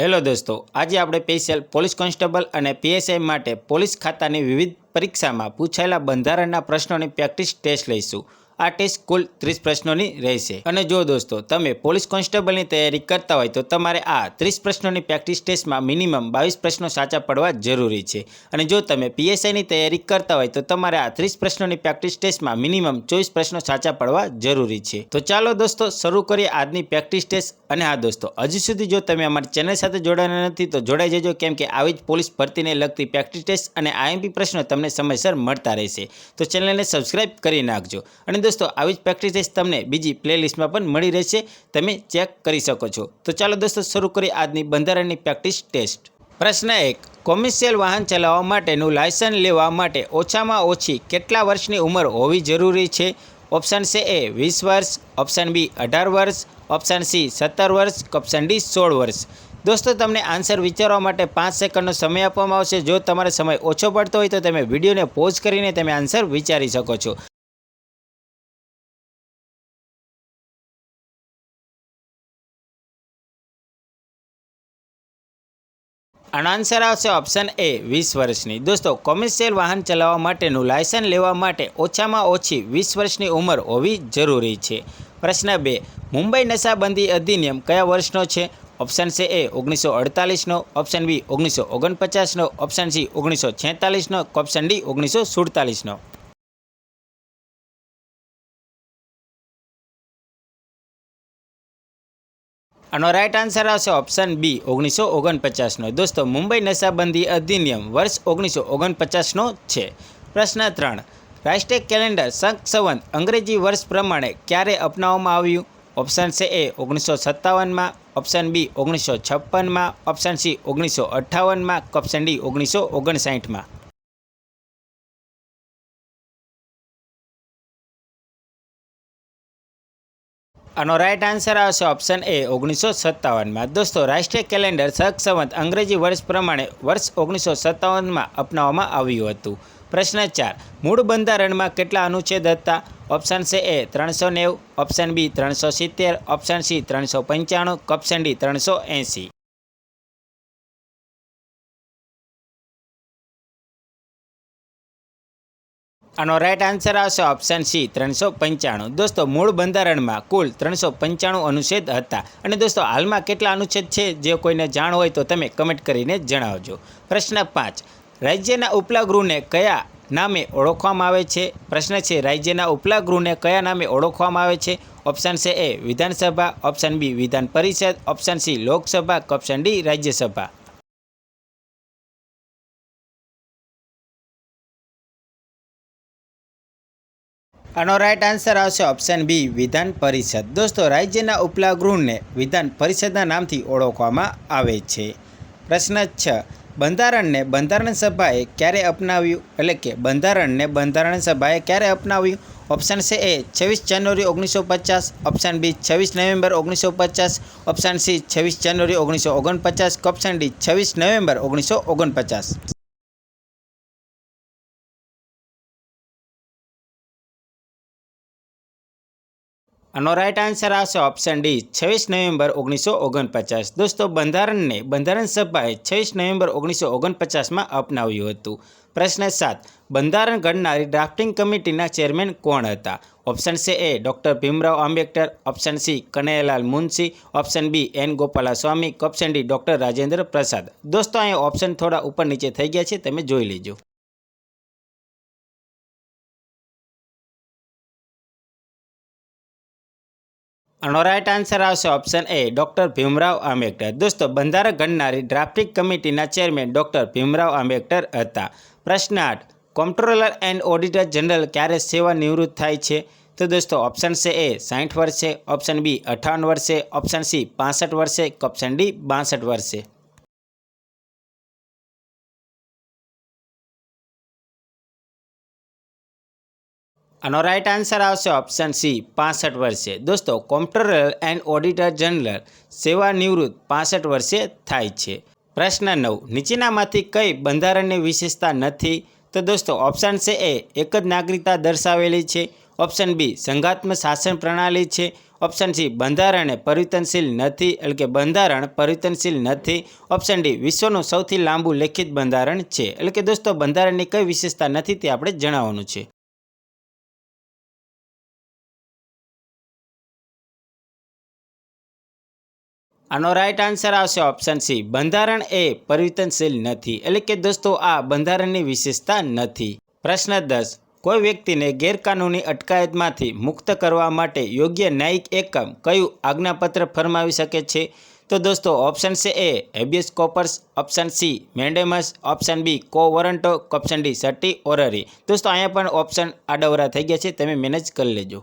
Hello દોસ્તો, આજે આપણે સ્પેશિયલ પોલીસ કોન્સ્ટેબલ અને પીએસઆઈ માટે પોલીસ ખાતાની વિવિધ પરીક્ષામાં પૂછાયેલા બંધારણના પ્રશ્નોની પ્રેક્ટિસ ટેસ્ટ લઈશું. આ ટેસ્ટ કુલ ત્રીસ પ્રશ્નોની રહેશે. અને જો દોસ્તો, તમે પોલીસ કોન્સ્ટેબલની તૈયારી કરતા હોય તો તમારે આ ત્રીસ પ્રશ્નોની પ્રેક્ટિસ ટેસ્ટમાં મિનિમમ બાવીસ પ્રશ્નો સાચા પડવા જરૂરી છે. અને જો તમે પીએસઆઈની તૈયારી કરતા હોય તો તમારે આ ત્રીસ પ્રશ્નોની પ્રેક્ટિસ ટેસ્ટમાં મિનિમમ ચોવીસ પ્રશ્નો સાચા પડવા જરૂરી છે. તો ચાલો દોસ્તો, શરૂ કરીએ આજની પ્રેક્ટિસ ટેસ્ટ. અને હા દોસ્તો, હજી સુધી જો તમે અમારી ચેનલ સાથે જોડાયા નથી તો જોડાઈ જજો કેમ કે આવી જ પોલીસ ભરતીને લગતી પ્રેક્ટિસ ટેસ્ટ અને આઈએમપી પ્રશ્નો તમને સમયસર મળતા રહેશે. તો ચેનલને સબસ્ક્રાઈબ કરી નાખજો. અને દોસ્તો, આવી જ પ્રેક્ટિસ તમને બીજી પ્લેલિસ્ટમાં પણ મળી રહેશે. તમે ચેક કરી શકો છો. તો ચાલો દોસ્તો, શરૂ કરીએ આજની બંધારણની પ્રેક્ટિસ ટેસ્ટ પ્રશ્ન એક કોમર્શિયલ વાહન ચલાવવા માટેનું લાયસન્સ લેવા માટે ઓછામાં ઓછી કેટલા વર્ષની ઉંમર હોવી જરૂરી છે? ઓપ્શન છે એ વીસ વર્ષ. ઓપ્શન બી અઢાર વર્ષ. ઓપ્શન સી સત્તર વર્ષ. ઓપ્શન ડી સોળ વર્ષ. દોસ્તો, તમને આન્સર વિચારવા માટે પાંચ સેકન્ડનો સમય આપવામાં આવશે. જો તમારો સમય ઓછો પડતો હોય તો તમે વિડીયોને પોઝ કરીને તમે આન્સર વિચારી શકો છો. આનો આન્સર આવશે ઓપ્શન એ વીસ વર્ષની. દોસ્તો કોમર્શિયલ વાહન ચલાવવા માટેનું લાયસન્સ લેવા માટે ઓછામાં ઓછી વીસ વર્ષની ઉંમર હોવી જરૂરી છે. પ્રશ્ન બે, મુંબઈ નશાબંધી અધિનિયમ કયા વર્ષનો છે? ઓપ્શન છે એ ઓગણીસો અડતાલીસનો. ઓપ્શન બી ઓગણીસો ઓગણપચાસનો. ઓપ્શન સી ઓગણીસો છેતાલીસનો. ઓપ્શન ડી ઓગણીસો સુડતાલીસનો. આનો રાઇટ આન્સર આવશે ઓપ્શન બી ઓગણીસો ઓગણપચાસનો. દોસ્તો, મુંબઈ નશાબંધી અધિનિયમ વર્ષ ઓગણીસો ઓગણપચાસનો છે. પ્રશ્ન ત્રણ, રાષ્ટ્રીય કેલેન્ડર શંખ સંવંત અંગ્રેજી વર્ષ પ્રમાણે ક્યારે અપનાવવામાં આવ્યું? ઓપ્શન છે એ ઓગણીસો સત્તાવનમાં. ઓપ્શન બી ઓગણીસો છપ્પનમાં. ઓપ્શન સી ઓગણીસો અઠ્ઠાવનમાં. ઓપ્શન ડી ઓગણીસો ઓગણસાઠમાં. આનો રાઇટ આન્સર આવશે ઓપ્શન એ ઓગણીસો સત્તાવનમાં. દોસ્તો, રાષ્ટ્રીય કેલેન્ડર સક સંવત અંગ્રેજી વર્ષ પ્રમાણે વર્ષ ઓગણીસો સત્તાવનમાં અપનાવવામાં આવ્યું હતું. પ્રશ્ન ચાર, મૂળ બંધારણમાં કેટલા અનુચ્છેદ હતા? ઓપ્શન છે એ ત્રણસો નેવું ઓપ્શન બી ત્રણસો સિત્તેર ઓપ્શન સી ત્રણસો પંચાણું ઓપ્શન ડી ત્રણસો એંસી. આનો રાઈટ આન્સર આવશે ઓપ્શન સી ત્રણસો પંચાણું. દોસ્તો, મૂળ બંધારણમાં કુલ ત્રણસો પંચાણું અનુચ્છેદ હતા. અને દોસ્તો, હાલમાં કેટલા અનુચ્છેદ છે? જે કોઈને જાણ હોય તો તમે કમેન્ટ કરીને જણાવજો. પ્રશ્ન પાંચ. રાજ્યના ઉપલા ગૃહને કયા નામે ઓળખવામાં આવે છે? પ્રશ્ન છે, રાજ્યના ઉપલા ગૃહને કયા નામે ઓળખવામાં આવે છે? ઓપ્શન છે એ વિધાનસભા. ઓપ્શન બી વિધાન પરિષદ. Option C Lok Sabha. Option D Rajya Sabha. આનો રાઈટ આન્સર આવશે ઓપ્શન બી વિધાન પરિષદ. દોસ્તો, રાજ્યના ઉપલા ગૃહને વિધાન પરિષદના નામથી ઓળખવામાં આવે છે. પ્રશ્ન છ, બંધારણને બંધારણ સભાએ ક્યારે અપનાવ્યું? એટલે કે બંધારણને બંધારણ સભાએ ક્યારે અપનાવ્યું? ઓપ્શન છે એ છવ્વીસ જાન્યુઆરી ઓગણીસો પચાસ ઓપ્શન બી છવ્વીસ નવેમ્બર ઓગણીસો પચાસ ઓપ્શન સી છવ્વીસ જાન્યુઆરી ઓગણીસો ઓગણપચાસ ઓપ્શન ડી છવ્વીસ નવેમ્બર ઓગણીસો ઓગણપચાસ. આનો રાઈટ આન્સર આવશે ઓપ્શન ડી છવ્વીસ નવેમ્બર ઓગણીસો ઓગણપચાસ. દોસ્તો, બંધારણને બંધારણ સભાએ છવ્વીસ નવેમ્બર ઓગણીસો ઓગણપચાસમાં અપનાવ્યું હતું. પ્રશ્ન સાત, બંધારણ ઘડનારી ડ્રાફ્ટિંગ કમિટીના ચેરમેન કોણ હતા? ઓપ્શન છે A doctor Bhimrao Ambedkar. Option C Kanaiyalal Munshi. Option B N Gopalaswamy. Option D doctor Rajendra Prasad. દોસ્તો, અહીંયા ઓપ્શન થોડા ઉપર નીચે થઈ ગયા છે, તમે જોઈ લેજો. આનો રાઇટ આન્સર આવશે option A doctor Bhimrao Ambedkar. દોસ્તો, બંધારણ ઘડનારી ડ્રાફ્ટિંગ કમિટીના ચેરમેન ડૉક્ટર ભીમરાવ આંબેડકર હતા. પ્રશ્ન આઠ કોમ્પ્ટ્રોલર એન્ડ ઓડિટર જનરલ ક્યારે સેવા નિવૃત્ત થાય છે? તો દોસ્તો ઓપ્શન છે એ સાઠ વર્ષે ઓપ્શન બી અઠાવન વર્ષે ઓપ્શન સી પાસઠ વર્ષે ઓપ્શન ડી બાસઠ વર્ષે. આનો રાઇટ આન્સર આવશે ઓપ્શન સી પાસઠ વર્ષે. દોસ્તો કોમ્પ્યુટર એન્ડ ઓડિટર જનરલ સેવા નિવૃત્ત પાસઠ વર્ષે થાય છે. પ્રશ્ન નવ, નીચેનામાંથી કઈ બંધારણની વિશેષતા નથી? તો દોસ્તો ઓપ્શન છે એ એક જ નાગરિકતા દર્શાવેલી છે. ઓપ્શન બી સંઘાત્મક શાસન પ્રણાલી છે. ઓપ્શન સી બંધારણ પરિવર્તનશીલ નથી, એટલે કે બંધારણ પરિવર્તનશીલ નથી. ઓપ્શન ડી વિશ્વનું સૌથી લાંબુ લેખિત બંધારણ છે. એટલે કે દોસ્તો, બંધારણની કઈ વિશેષતા નથી તે આપણે જણાવવાનું છે. આનો રાઈટ આન્સર આવશે ઓપ્શન સી બંધારણ એ પરિવર્તનશીલ નથી. એટલે કે દોસ્તો, આ બંધારણની વિશેષતા નથી. પ્રશ્ન દસ. કોઈ વ્યક્તિને ગેરકાનૂની અટકાયતમાંથી મુક્ત કરવા માટે યોગ્ય ન્યાયિક એકમ કયું આજ્ઞાપત્ર ફરમાવી શકે છે? તો દોસ્તો ઓપ્શન છે A habeas corpus option C mandamus option B quo warranto option D સટી ઓરરી દોસ્તો, અહીંયા પણ ઓપ્શન આડવરા થઈ ગયા છે. તમે મેનેજ કરી લેજો.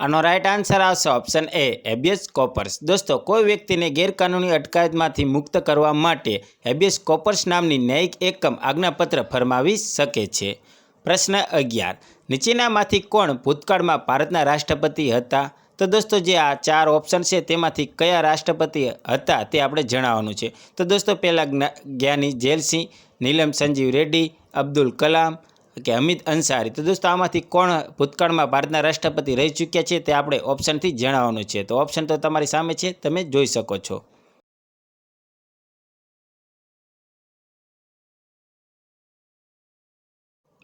આનો રાઇટ આન્સર આવશે ઓપ્શન એ હેબિયસ કોપર્સ દોસ્તો, કોઈ વ્યક્તિને ગેરકાનૂની અટકાયતમાંથી મુક્ત કરવા માટે હેબિયસ કોપર્સ નામની ન્યાયિક એકમ આજ્ઞાપત્ર ફરમાવી શકે છે. પ્રશ્ન અગિયાર. નીચેનામાંથી કોણ ભૂતકાળમાં ભારતના રાષ્ટ્રપતિ હતા? તો દોસ્તો, જે આ ચાર ઓપ્શન છે, તેમાંથી કયા રાષ્ટ્રપતિ હતા તે આપણે જણાવવાનું છે. તો દોસ્તો, પહેલાં જ્ઞાની જેલસિંહ, નીલમ સંજીવ રેડ્ડી, અબ્દુલ કલામ કે અમિત અંસારી. તો દોસ્તો, આમાંથી કોણ ભૂતકાળમાં ભારતના રાષ્ટ્રપતિ રહી ચૂક્યા છે તે આપણે ઓપ્શનથી જણાવવાનું છે. તો ઓપ્શન તો તમારી સામે છે, તમે જોઈ શકો છો.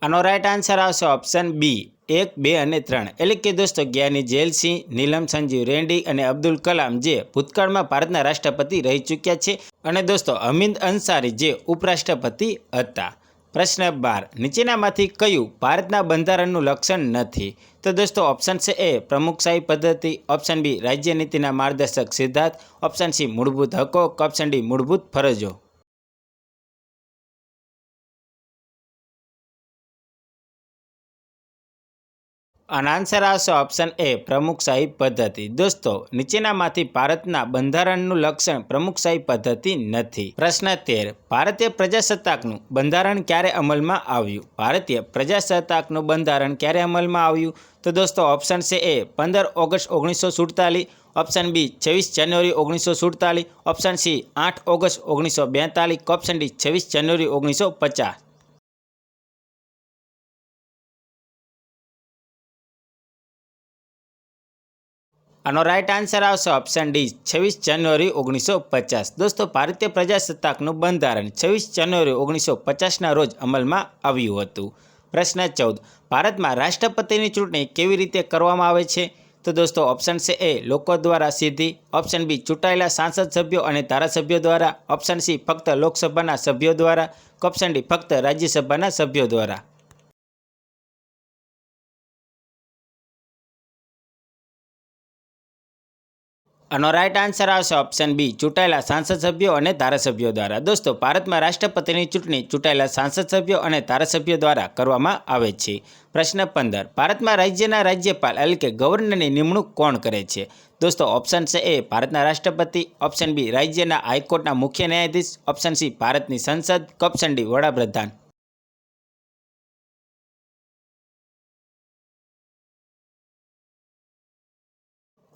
આનો રાઈટ આન્સર આવશે ઓપ્શન બી એક, બે અને ત્રણ. એટલે કે દોસ્તો, જ્ઞાની જેલસિંહ નીલમ સંજીવ રેડ્ડી અને અબ્દુલ કલામ જે ભૂતકાળમાં ભારતના રાષ્ટ્રપતિ રહી ચૂક્યા છે. અને દોસ્તો, અમિત અંસારી જે ઉપરાષ્ટ્રપતિ હતા. પ્રશ્ન બાર. નીચેનામાંથી કયું ભારતના બંધારણનું લક્ષણ નથી? તો દોસ્તો ઓપ્શન છે એ પ્રમુખશાહી પદ્ધતિ ઓપ્શન બી રાજ્યનીતિના માર્ગદર્શક સિદ્ધાંત ઓપ્શન સી મૂળભૂત હકો ઓપ્શન ડી મૂળભૂત ફરજો. આનો આન્સર આવશે ઓપ્શન એ પ્રમુખશાહી પદ્ધતિ. દોસ્તો, નીચેનામાંથી ભારતના બંધારણનું લક્ષણ પ્રમુખશાહી પદ્ધતિ નથી. પ્રશ્ન તેર, ભારતીય પ્રજાસત્તાકનું બંધારણ ક્યારે અમલમાં આવ્યું? ભારતીય પ્રજાસત્તાકનું બંધારણ ક્યારે અમલમાં આવ્યું? તો દોસ્તો ઓપ્શન છે એ પંદર ઓગસ્ટ ઓગણીસો સુડતાલીસ. ઓપ્શન બી છવ્વીસ જાન્યુઆરી ઓગણીસો સુડતાલીસ. ઓપ્શન સી આઠ ઓગસ્ટ ઓગણીસો બેતાલીસ. ઓપ્શન ડી છવ્વીસ જાન્યુઆરી ઓગણીસો પચાસ. આનો રાઇટ આન્સર આવશે ઓપ્શન ડી, છવ્વીસ જાન્યુઆરી ઓગણીસો પચાસ. દોસ્તો, ભારતીય પ્રજાસત્તાકનું બંધારણ છવ્વીસ જાન્યુઆરી ઓગણીસો પચાસના રોજ અમલમાં આવ્યું હતું. પ્રશ્ન ચૌદ, ભારતમાં રાષ્ટ્રપતિની ચૂંટણી કેવી રીતે કરવામાં આવે છે? તો દોસ્તો ઓપ્શન છે એ, લોકો દ્વારા સીધી ઓપ્શન બી, ચૂંટાયેલા સાંસદ સભ્યો અને ધારાસભ્યો દ્વારા ઓપ્શન સી, ફક્ત લોકસભાના સભ્યો દ્વારા ઓપ્શન ડી, ફક્ત રાજ્યસભાના સભ્યો દ્વારા. આનો રાઇટ આન્સર આવશે ઓપ્શન બી ચૂંટાયેલા સાંસદ સભ્યો અને ધારાસભ્યો દ્વારા. દોસ્તો, ભારતમાં રાષ્ટ્રપતિની ચૂંટણી ચૂંટાયેલા સાંસદ સભ્યો અને ધારાસભ્યો દ્વારા કરવામાં આવે છે. પ્રશ્ન પંદર, ભારતમાં રાજ્યના રાજ્યપાલ એટલે કે ગવર્નરની નિમણૂક કોણ કરે છે? દોસ્તો ઓપ્શન છે એ, ભારતના રાષ્ટ્રપતિ ઓપ્શન બી રાજ્યના હાઈકોર્ટના મુખ્ય ન્યાયાધીશ ઓપ્શન સી ભારતની સંસદ ઓપ્શન ડી વડાપ્રધાન.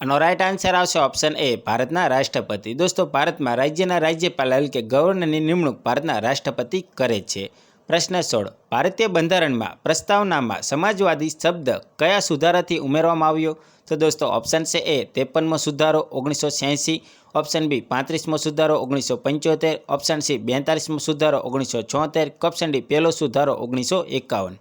આનો રાઇટ આન્સર આવશે ઓપ્શન એ ભારતના રાષ્ટ્રપતિ. દોસ્તો, ભારતમાં રાજ્યના રાજ્યપાલ એટલે કે ગવર્નરની નિમણૂક ભારતના રાષ્ટ્રપતિ કરે છે. પ્રશ્ન સોળ, ભારતીય બંધારણમાં પ્રસ્તાવનામાં સમાજવાદી શબ્દ કયા સુધારાથી ઉમેરવામાં આવ્યો? તો દોસ્તો ઓપ્શન છે એ ત્રેપનમો સુધારો, ઓગણીસો છ્યાસી ઓપ્શન બી પાંત્રીસમો સુધારો, ઓગણીસો પંચોતેર. ઓપ્શન સી બેતાલીસમો સુધારો, ઓગણીસો છોતેર ઓપ્શન ડી પહેલો સુધારો, ઓગણીસો એકાવન.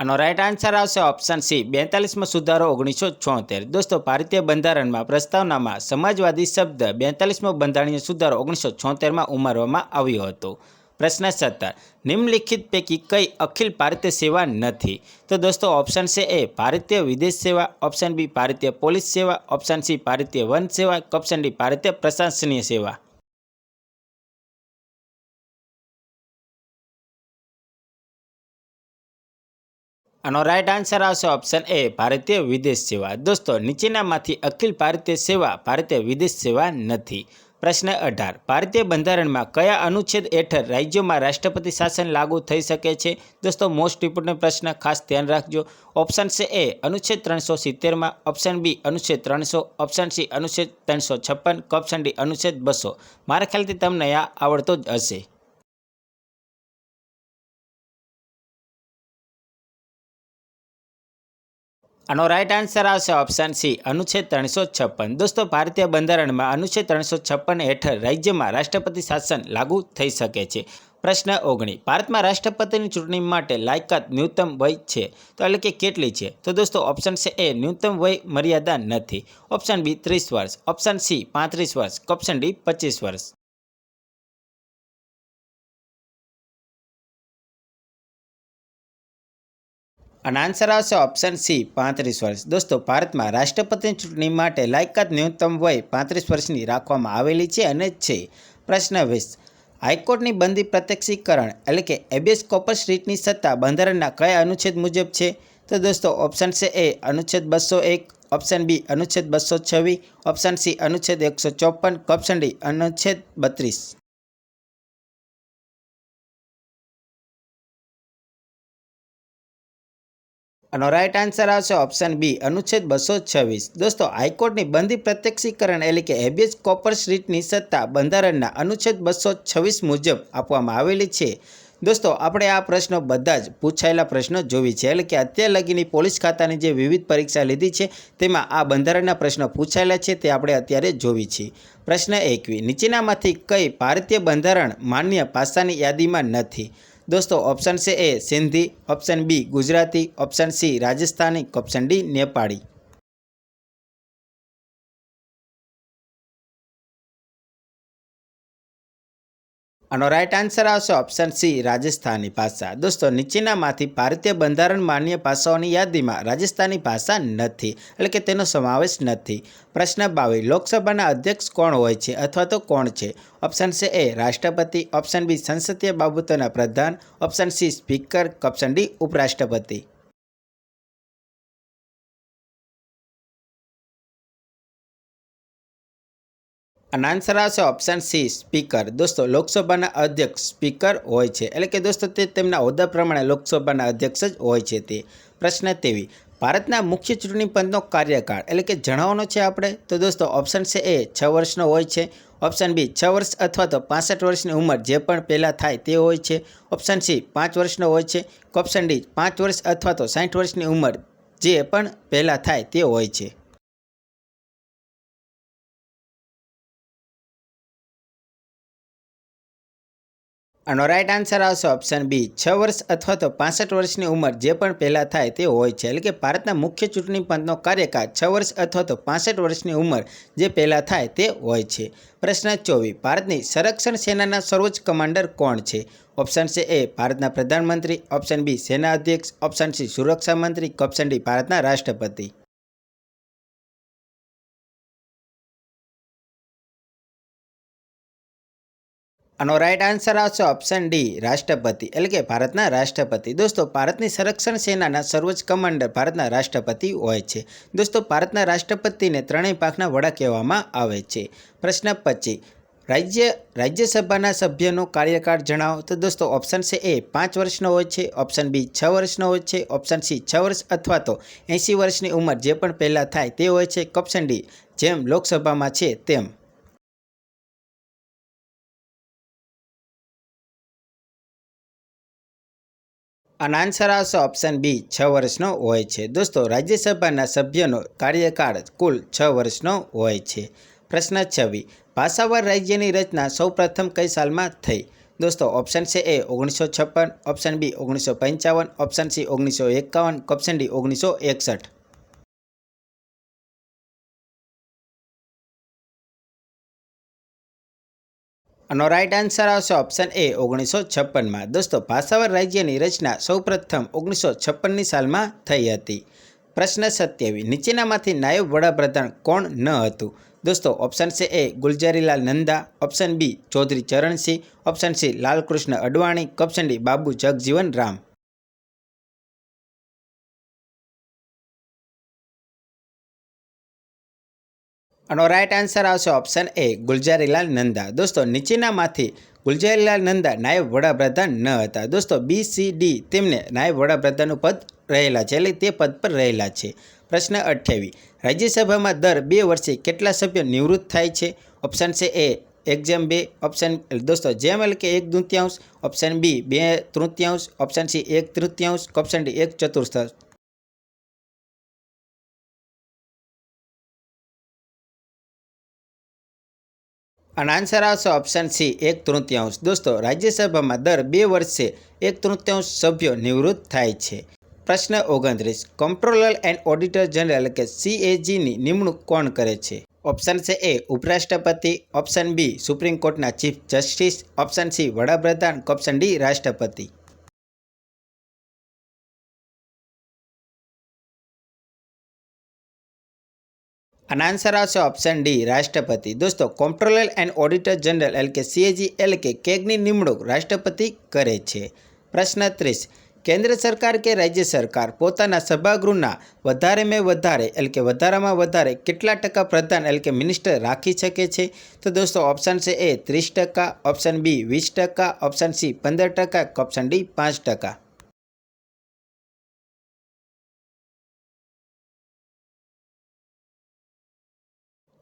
આનો રાઇટ આન્સર આવશે ઓપ્શન સી બેતાલીસમાં સુધારો ઓગણીસો છોતેર દોસ્તો, ભારતીય બંધારણમાં પ્રસ્તાવનામાં સમાજવાદી શબ્દ બેતાલીસમો બંધારણીય સુધારો ઓગણીસો છોતેરમાં ઉમેરવામાં આવ્યો હતો. પ્રશ્ન સત્તર, નિમ્નલિખિત પૈકી કઈ અખિલ ભારતીય સેવા નથી? તો દોસ્તો ઓપ્શન છે એ ભારતીય વિદેશ સેવા ઓપ્શન બી ભારતીય પોલીસ સેવા ઓપ્શન સી ભારતીય વન સેવા ઓપ્શન ડી ભારતીય પ્રશાસનીય સેવા. આનો રાઇટ આન્સર આવશે ઓપ્શન એ ભારતીય વિદેશ સેવા. દોસ્તો, નીચેનામાંથી અખિલ ભારતીય સેવા, ભારતીય વિદેશ સેવા નથી. પ્રશ્ન અઢાર, ભારતીય બંધારણમાં કયા અનુચ્છેદ હેઠળ રાજ્યોમાં રાષ્ટ્રપતિ શાસન લાગુ થઈ શકે છે? દોસ્તો મોસ્ટ ઇમ્પોર્ટન્ટ પ્રશ્ન ખાસ ધ્યાન રાખજો. ઓપ્શન છે એ અનુચ્છેદ ત્રણસો સિત્તેરમાં. ઓપ્શન બી અનુચ્છેદ ત્રણસો. ઓપ્શન સી અનુચ્છેદ ત્રણસો છપ્પન. ઓપ્શન ડી અનુચ્છેદ બસો. મારા ખ્યાલથી તમને આ આવડતો જ હશે. આનો રાઈટ આન્સર આવશે ઓપ્શન સી અનુચ્છેદ ત્રણસો છપ્પન. દોસ્તો, ભારતીય બંધારણમાં અનુચ્છેદ ત્રણસો છપ્પન હેઠળ રાજ્યમાં રાષ્ટ્રપતિ શાસન લાગુ થઈ શકે છે. પ્રશ્ન ઓગણી. ભારતમાં રાષ્ટ્રપતિની ચૂંટણી માટે લાયકાત ન્યૂનતમ વય છે? તો એટલે કે કેટલી છે? તો દોસ્તો ઓપ્શન છે એ ન્યૂનતમ વય મર્યાદા નથી. ઓપ્શન બી ત્રીસ વર્ષ. ઓપ્શન સી પાંત્રીસ વર્ષ. ઓપ્શન ડી પચીસ વર્ષ. અને આન્સર આવશે ઓપ્શન સી પાંત્રીસ વર્ષ. દોસ્તો, ભારતમાં રાષ્ટ્રપતિની ચૂંટણી માટે લાયકાત ન્યૂનતમ વય પાંત્રીસ વર્ષની રાખવામાં આવેલી છે અને છે. પ્રશ્ન વીસ. હાઈકોર્ટની બંદી પ્રત્યક્ષીકરણ એટલે કે એબિયસ કોપર સ્ટ્રીટની સત્તા બંધારણના કયા અનુચ્છેદ મુજબ છે? તો દોસ્તો ઓપ્શન છે એ અનુચ્છેદ બસો એક ઓપ્શન બી અનુચ્છેદ બસો છવ્વીસ ઓપ્શન સી અનુચ્છેદ એકસો ચોપન ઓપ્શન ડી અનુચ્છેદ બત્રીસ. આનો રાઈટ આન્સર આવશે ઓપ્શન બી અનુચ્છેદ બસો છવ્વીસ. દોસ્તો, હાઈકોર્ટની બંધી પ્રત્યક્ષીકરણ એટલે કે હેબિયસ કોપર સ્ટ્રીટની સત્તા બંધારણના અનુચ્છેદ બસો છવ્વીસ મુજબ આપવામાં આવેલી છે. દોસ્તો, આપણે આ પ્રશ્નો બધા જ પૂછાયેલા પ્રશ્નો જોવી છે. એટલે કે અત્યાર લગીની પોલીસ ખાતાની જે વિવિધ પરીક્ષા લીધી છે, તેમાં આ બંધારણના પ્રશ્નો પૂછાયેલા છે, તે આપણે અત્યારે જોવી છીએ પ્રશ્ન એકવી, નીચેનામાંથી કઈ ભારતીય બંધારણ માન્ય પાસાની યાદીમાં નથી? દોસ્તો ઓપ્શન છે A Sindhi option B Gujarati option C Rajasthani option D Nepali. આનો રાઇટ આન્સર આવશે ઓપ્શન સી રાજસ્થાની ભાષા. દોસ્તો, નીચેનામાંથી ભારતીય બંધારણ માન્ય ભાષાઓની યાદીમાં રાજસ્થાની ભાષા નથી, એટલે કે તેનો સમાવેશ નથી. પ્રશ્ન બાવીસ, લોકસભાના અધ્યક્ષ કોણ હોય છે અથવા તો કોણ છે? ઓપ્શન છે એ રાષ્ટ્રપતિ. ઓપ્શન બી સંસદીય બાબતોના પ્રધાન. Option C speaker option D ઉપરાષ્ટ્રપતિ. અને આન્સર આવશે ઓપ્શન સી, સ્પીકર. દોસ્તો, લોકસભાના અધ્યક્ષ સ્પીકર હોય છે. એટલે કે દોસ્તો, તે તેમના હોદ્દા પ્રમાણે લોકસભાના અધ્યક્ષ જ હોય છે તે. પ્રશ્ન તેવી. ભારતના મુખ્ય ચૂંટણી પંચનો કાર્યકાળ, એટલે કે જણાવવાનો છે આપણે, તો દોસ્તો, ઓપ્શન છે એ છ વર્ષનો હોય છે. ઓપ્શન બી, છ વર્ષ અથવા તો પાસઠ વર્ષની ઉંમર જે પણ પહેલાં થાય તે હોય છે. ઓપ્શન સી, પાંચ વર્ષનો હોય છે. ઓપ્શન ડી, પાંચ વર્ષ અથવા તો સાઠ વર્ષની ઉંમર જે પણ પહેલાં થાય તે હોય છે. આનો રાઈટ આન્સર આવશે ઓપ્શન બી છ વર્ષ અથવા તો પાસઠ વર્ષની ઉંમર જે પણ પહેલાં થાય તે હોય છે. એટલે કે ભારતના મુખ્ય ચૂંટણી પંચનો કાર્યકાળ છ વર્ષ અથવા તો પાસઠ વર્ષની ઉંમર જે પહેલાં થાય તે હોય છે. પ્રશ્ન ચોવીસ. ભારતની સંરક્ષણ સેનાના સર્વોચ્ચ કમાન્ડર કોણ છે? ઓપ્શન છે એ ભારતના પ્રધાનમંત્રી. ઓપ્શન બી સેના અધ્યક્ષ. ઓપ્શન સી સુરક્ષા મંત્રી. ઓપ્શન ડી ભારતના રાષ્ટ્રપતિ. આનો રાઈટ આન્સર આવશે ઓપ્શન ડી રાષ્ટ્રપતિ. એટલે કે ભારતના રાષ્ટ્રપતિ. દોસ્તો, ભારતની સંરક્ષણ સેનાના સર્વોચ્ચ કમાન્ડર ભારતના રાષ્ટ્રપતિ હોય છે. દોસ્તો, ભારતના રાષ્ટ્રપતિને ત્રણેય પાંખના વડા કહેવામાં આવે છે. પ્રશ્ન પચી રાજ્ય, રાજ્યસભાના સભ્યનો કાર્યકાળ જણાવો. તો દોસ્તો ઓપ્શન છે એ પાંચ વર્ષનો હોય છે ઓપ્શન બી છ વર્ષનો હોય છે ઓપ્શન સી છ વર્ષ અથવા તો એંસી વર્ષની ઉંમર જે પણ પહેલાં થાય તે હોય છે. ઓપ્શન ડી જેમ લોકસભામાં છે તેમ. અને આન્સર આવશે ઓપ્શન બી છ વર્ષનો હોય છે દોસ્તો રાજ્યસભાના સભ્યનો કાર્યકાળ કુલ છ વર્ષનો હોય છે પ્રશ્ન છવ્વી ભાષાવાર રાજ્યની રચના સૌપ્રથમ કઈ સાલમાં થઈ દોસ્તો ઓપ્શન છે એ ઓગણીસો છપ્પન ઓપ્શન બી ઓગણીસો પંચાવન ઓપ્શન સી ઓગણીસો એકાવન ઓપ્શન ડી ઓગણીસો એકસઠ આનો રાઇટ આન્સર આવશે ઓપ્શન એ ઓગણીસો છપ્પનમાં. દોસ્તો, ભાષાવર રાજ્યની રચના સૌપ્રથમ ઓગણીસો છપ્પનની સાલમાં થઈ હતી. પ્રશ્ન સત્યાવીસ, નીચેનામાંથી નાયબ વડાપ્રધાન કોણ ન હતું? દોસ્તો ઓપ્શન છે A Gulzarilal Nanda option B Chaudhary Charan Singh option C Lal Krishna Advani option D Babu Jagjivan Ram. આનો રાઇટ આન્સર આવશે ઓપ્શન એ ગુલજારીલાલ નંદા. દોસ્તો, નીચેનામાંથી ગુલજારીલાલ નંદા નાયબ વડાપ્રધાન ન હતા. દોસ્તો બી સી ડી તેમને નાયબ વડાપ્રધાનનું પદ રહેલા છે, એટલે તે પદ પર રહેલા છે. પ્રશ્ન અઠ્યાવીસ રાજ્યસભામાં દર બે વર્ષે કેટલા સભ્યો નિવૃત્ત થાય છે? ઓપ્શન છે એ એક બે. ઓપ્શન દોસ્તો, જેમ એટલે કે એક દૃત્યાંશ ઓપ્શન બી બે તૃતીયાંશ. ઓપ્શન સી એક તૃતીયાંશ. ઓપ્શન ડી એક ચતુર્થાંશ. અને આન્સર આવશે ઓપ્શન સી એક તૃતીયાંશ. દોસ્તો, રાજ્યસભામાં દર બે વર્ષે એક તૃતીયાંશ સભ્યો નિવૃત્ત થાય છે. પ્રશ્ન ઓગણત્રીસ કંટ્રોલર એન્ડ ઓડિટર જનરલ કે સીએજીની નિમણૂક કોણ કરે છે? ઓપ્શન છે એ ઉપરાષ્ટ્રપતિ. ઓપ્શન બી સુપ્રીમ કોર્ટના ચીફ જસ્ટિસ ઓપ્શન સી વડાપ્રધાન. ઓપ્શન ડી રાષ્ટ્રપતિ. અને આન્સર આવશે ઓપ્શન ડી રાષ્ટ્રપતિ દોસ્તો કોમ્પ્ટ્રોલર એન્ડ ઓડિટર જનરલ એટલે કે સીએજી એટલે કે કેગની નિમણૂક રાષ્ટ્રપતિ કરે છે. પ્રશ્ન ત્રીસ. કેન્દ્ર સરકાર કે રાજ્ય સરકાર? પોતાના સભાગૃહના વધારે મેં વધારે એટલે કે વધારામાં વધારે કેટલા ટકા પ્રધાન એટલે કે મિનિસ્ટર રાખી શકે છે? તો દોસ્તો ઓપ્શન છે એ ત્રીસ ટકા ઓપ્શન બી વીસ ટકા ઓપ્શન સી પંદર ટકા ઓપ્શન ડી પાંચ ટકા.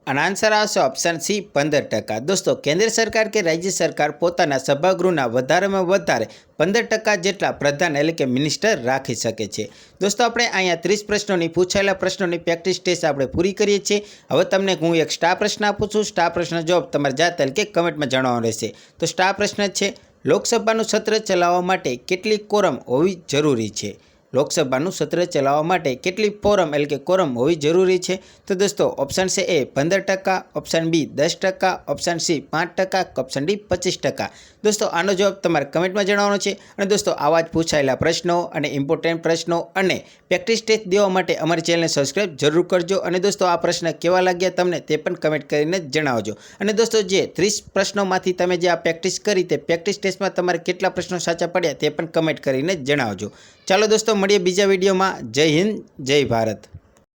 અને આન્સર આવશે ઓપ્શન સી પંદર ટકા. દોસ્તો, કેન્દ્ર સરકાર કે રાજ્ય સરકાર પોતાના સભાગૃહના વધારેમાં વધારે પંદર ટકા જેટલા પ્રધાન એટલે કે મિનિસ્ટર રાખી શકે છે. દોસ્તો, આપણે અહીંયા ત્રીસ પ્રશ્નોની પૂછાયેલા પ્રશ્નોની પ્રેક્ટિસ ટેસ્ટ આપણે પૂરી કરીએ છીએ. હવે તમને હું એક સ્ટાર પ્રશ્ન આપું છું. સ્ટાર પ્રશ્ન જવાબ તમારે જાત કે કમેન્ટમાં જણાવવાનો રહેશે. તો સ્ટાર પ્રશ્ન છે, લોકસભાનું સત્ર ચલાવવા માટે કેટલી કોરમ હોવી જરૂરી છે? લોકસભાનું સત્ર ચલાવવા માટે કેટલી ફોરમ એટલે કે કોરમ હોવી જરૂરી છે? તો દોસ્તો ઓપ્શન છે એ પંદર ટકા ઓપ્શન બી દસ ટકા ઓપ્શન સી પાંચ ટકા ઓપ્શન ડી પચીસ ટકા. દોસ્તો, આનો જવાબ તમારે કમેન્ટમાં જણાવવાનો છે. અને દોસ્તો, આવા જ પૂછાયેલા પ્રશ્નો અને ઇમ્પોર્ટન્ટ પ્રશ્નો અને પ્રેક્ટિસ ટેસ્ટ દેવા માટે અમારી ચેનલને સબસ્ક્રાઈબ જરૂર કરજો. અને દોસ્તો, આ પ્રશ્ન કેવા લાગ્યા તમને તે પણ કમેન્ટ કરીને જણાવજો. અને દોસ્તો, જે ત્રીસ પ્રશ્નોમાંથી તમે જે આ પ્રેક્ટિસ કરી તે પ્રેક્ટિસ ટેસ્ટમાં તમારે કેટલા પ્રશ્નો સાચા પડ્યા તે પણ કમેન્ટ કરીને જણાવજો. ચાલો દોસ્તો મળીએ બીજા વિડીયોમાં. જય હિન્દ જય ભારત.